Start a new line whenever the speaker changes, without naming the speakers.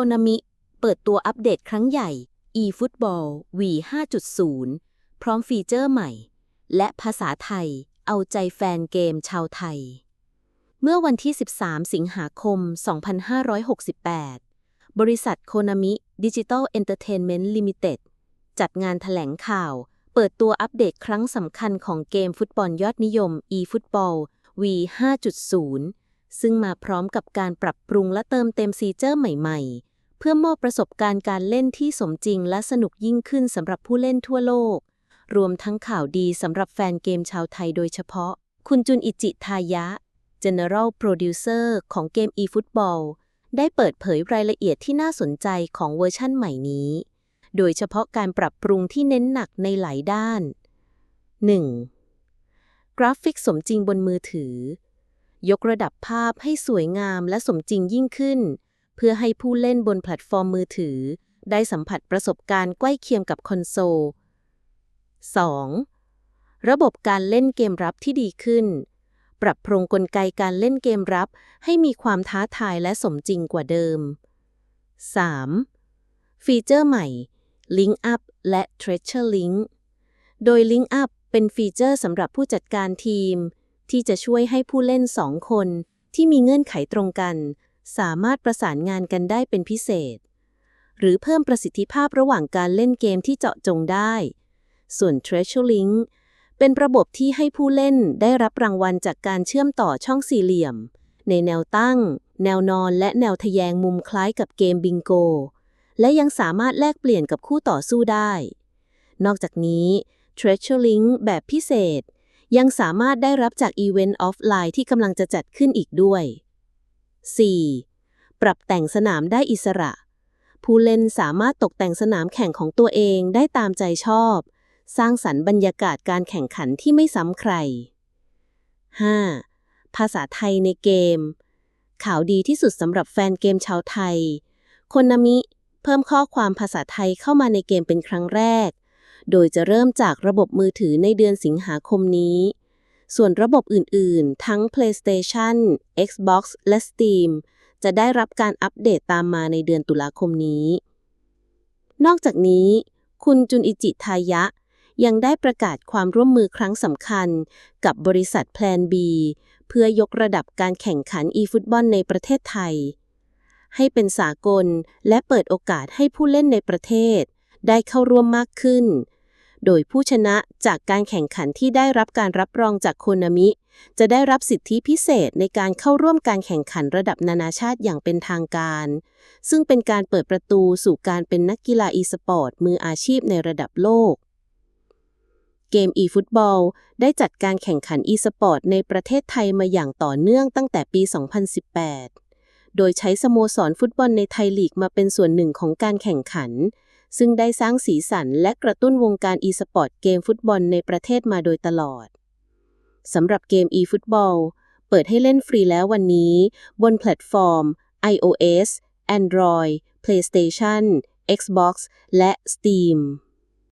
Konami เปิดตัวอัปเดตครั้งใหญ่ eFootball V 5.0 พร้อมฟีเจอร์ใหม่ และภาษาไทย เอาใจแฟนเกมชาวไทย เมื่อวันที่ 13 สิงหาคม 2568 บริษัท Konami Digital Entertainment Limited จัดงานถแถลงข่าว เปิดตัวอัปเดตครั้งสำคัญของเกมฟุตบอลยอดนิยม eFootball V 5.0 ซึ่งมาพร้อมกับการปรับปรุงและเติมเต็มฟีเจอร์ใหม่ๆ เพื่อมอบประสบการณ์การเล่นที่สมจริงและสนุกยิ่งขึ้นสำหรับผู้เล่นทั่วโลก รวมทั้งข่าวดีสำหรับแฟนเกมชาวไทยโดยเฉพาะ คุณจุนอิจิทายะ General Producer ของเกม eFootball ได้เปิดเผยรายละเอียดที่น่าสนใจของเวอร์ชั่นใหม่นี้ โดยเฉพาะการปรับปรุงที่เน้นหนักในหลายด้าน 1. กราฟิกสมจริงบนมือถือ ยกระดับภาพให้สวยงามและสมจริงยิ่งขึ้น เพื่อให้ผู้เล่นบนแพลตฟอร์มมือถือ ได้สัมผัสประสบการณ์ใกล้เคียงกับคอนโซล 2. ระบบการเล่นเกมรับที่ดีขึ้น ปรับปรุงกลไกการเล่นเกมรับ ให้มีความท้าทายและสมจริงกว่าเดิม 3. ฟีเจอร์ใหม่ Link Up และ Treasure Link โดย Link Up เป็นฟีเจอร์สำหรับผู้จัดการทีม ที่จะช่วยให้ผู้เล่นสองคนที่มีเงื่อนไขตรงกัน สามารถประสานงานกันได้เป็นพิเศษ หรือเพิ่มประสิทธิภาพระหว่างการเล่นเกมที่เจาะจงได้ ส่วน Treasure Link เป็นระบบที่ให้ผู้เล่นได้รับรางวัลจากการเชื่อมต่อช่องสี่เหลี่ยม ในแนวตั้ง แนวนอนและแนวทะแยงมุมคล้ายกับเกมบิงโก และยังสามารถแลกเปลี่ยนกับคู่ต่อสู้ได้ นอกจากนี้ Treasure Link แบบพิเศษ ยังสามารถได้รับจากอีเวนต์ออฟไลน์ที่กำลังจะจัดขึ้นอีกด้วย 4. ปรับแต่งสนามได้อิสระ ผู้เล่นสามารถตกแต่งสนามแข่งของตัวเองได้ตามใจชอบ สร้างสรรค์บรรยากาศการแข่งขันที่ไม่ซ้ำใคร 5. ภาษาไทยในเกม ข่าวดีที่สุดสำหรับแฟนเกมชาวไทย คนนามิ เพิ่มข้อความภาษาไทยเข้ามาในเกมเป็นครั้งแรก โดยจะเริ่มจากระบบมือถือในเดือนสิงหาคมนี้ ส่วนระบบอื่น ๆ ทั้ง PlayStation Xbox และ Steam จะได้รับการอัปเดตตามมาในเดือนตุลาคมนี้ นอกจากนี้ คุณจุนอิจิทายะ ยังได้ประกาศความร่วมมือครั้งสำคัญ กับบริษัท Plan B เพื่อยกระดับการแข่งขัน e-football ในประเทศไทย ให้เป็นสากลและเปิดโอกาสให้ผู้เล่นในประเทศ ได้เข้าร่วมมากขึ้น โดยผู้ชนะจากการแข่งขันที่ได้รับการรับรองจากโคนามิ จะได้รับสิทธิพิเศษในการเข้าร่วมการแข่งขันระดับนานาชาติอย่างเป็นทางการ ซึ่งเป็นการเปิดประตูสู่การเป็นนักกีฬาอีสปอร์ตมืออาชีพในระดับโลก เกม e-football ได้จัดการแข่งขัน e-sport ในประเทศไทยมาอย่างต่อเนื่องตั้งแต่ปี 2018 โดยใช้สโมสรฟุตบอลในไทยลีกมาเป็นส่วนหนึ่งของการแข่งขัน ซึ่งได้สร้างสีสันและกระตุ้นวงการอีสปอร์ตเกมฟุตบอลในประเทศมาโดยตลอด สำหรับเกม e-football เปิดให้เล่นฟรีแล้ววันนี้ บนแพลตฟอร์ม iOS Android PlayStation Xbox และ Steam